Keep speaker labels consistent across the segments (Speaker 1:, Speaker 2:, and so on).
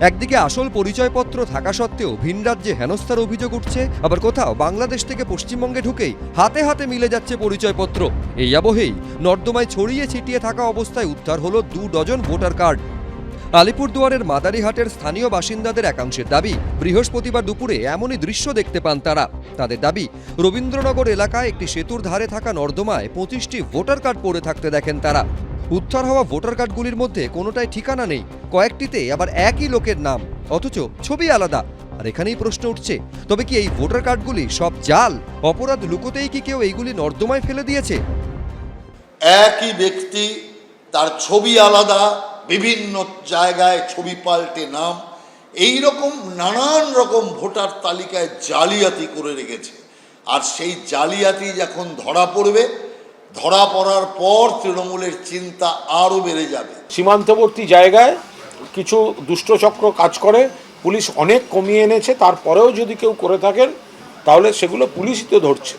Speaker 1: একদিকে আসল পরিচয়পত্র থাকা সত্ত্বেও ভিন রাজ্যে হেনস্থার অভিযোগ উঠছে, আবার কোথাও বাংলাদেশ থেকে পশ্চিমবঙ্গে ঢুকেই হাতে হাতে মিলে যাচ্ছে পরিচয়পত্র। এই আবহেই নর্দমায় ছড়িয়ে ছিটিয়ে থাকা অবস্থায় উদ্ধার হলো দু ডজন ভোটার কার্ড। আলিপুরদুয়ারের মাদারিহাটের স্থানীয় বাসিন্দাদের একাংশের দাবি, বৃহস্পতিবার দুপুরে এমনই দৃশ্য দেখতে পান তারা। তাদের দাবি, রবীন্দ্রনগর এলাকায় একটি সেতুর ধারে থাকা নর্দমায় পঁচিশটি ভোটার কার্ড পড়ে থাকতে দেখেন তারা। উদ্ধার হওয়া ভোটার কার্ডগুলির মধ্যে কোনোটাই ঠিকানা নেই। কয়েকটিতে আবার একই লোকের নাম, অথচ ছবি আলাদা। আর এখানেই প্রশ্ন উঠছে, তবে কি এই ভোটার কার্ডগুলি সব জাল? অপরাধ লুকোতেই কি কেউ এইগুলি নর্দমায় ফেলে দিয়েছে?
Speaker 2: একই ব্যক্তি, তার ছবি আলাদা, বিভিন্ন জায়গায় ছবি পাল্টে নাম এই রকম নানান রকম ভোটার তালিকায় জালিয়াতি করে রেখেছে। আর সেই জালিয়াতি যখন ধরা পড়বে ধরা পড়ার পর তৃণমূলের চিন্তা আরও বেড়ে যাবে।
Speaker 3: সীমান্তবর্তী জায়গায় কিছু দুষ্টচক্র কাজ করে পুলিশ অনেক কমিয়ে এনেছে তারপরেও যদি কেউ করে থাকেন তাহলে সেগুলো পুলিশই তো ধরছে।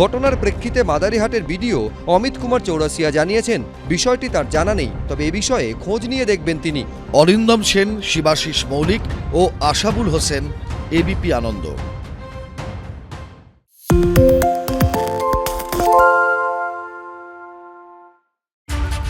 Speaker 1: ঘটনার প্রেক্ষিতে মাদারিহাটের বিডিও অমিত কুমার চৌরাসিয়া জানিয়েছেন বিষয়টি তার জানা নেই তবে এ বিষয়ে খোঁজ নিয়ে দেখবেন তিনি।
Speaker 4: অরিন্দম সেন শিবাশিস মৌলিক ও আশাবুল হোসেন এবিপি আনন্দ।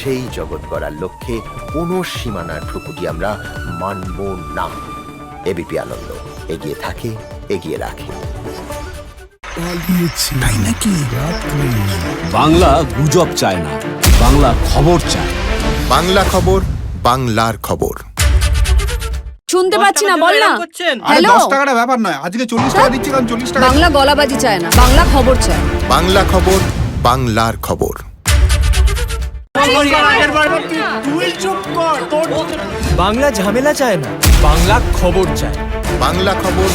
Speaker 5: সেই জগৎ গড়ার লক্ষ্যে কোনো সীমানার ঠুকুটি আমরা মানব না। এবিপি আনন্দ এগিয়ে থাকে এগিয়ে রাখে।
Speaker 6: বাংলা গুজব চায় না বাংলা খবর চায়।
Speaker 5: বাংলা খবর বাংলার খবর।
Speaker 7: শুনতে পাচ্ছি না বল না। হ্যালো।
Speaker 8: দশ টাকাটা ব্যাপার নয় আজকে চল্লিশ টাকা দিচ্ছি কারণ চল্লিশ টাকা
Speaker 7: বাংলা গলাবাজি চায় না বাংলা খবর চায়
Speaker 5: বাংলা খবর বাংলার খবর।
Speaker 6: বাংলা ঝামেলা চায় না বাংলা খবর চায়।
Speaker 5: বাংলা খবর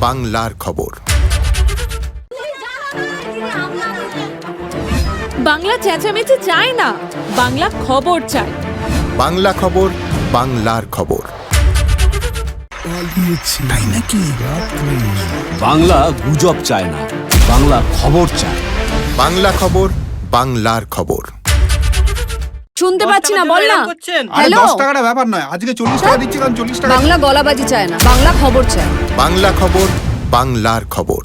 Speaker 5: বাংলার খবর।
Speaker 7: বাংলা চেঁচামেচি চায় না বাংলা খবর চায়।
Speaker 5: বাংলা খবর বাংলার খবর।
Speaker 6: বাংলা গুজব চায় না বাংলা খবর চায়।
Speaker 5: বাংলা খবর বাংলার খবর।
Speaker 7: শুনতে পাচ্ছি না বল না।
Speaker 8: আরে
Speaker 7: হ্যালো।
Speaker 8: দশ টাকাটা ব্যাপার নয় আজকে চল্লিশ টাকা দিচ্ছি কারণ চল্লিশ টাকা
Speaker 7: বাংলা গলাবাজি চায় না বাংলা খবর চায়
Speaker 5: বাংলা খবর বাংলার খবর।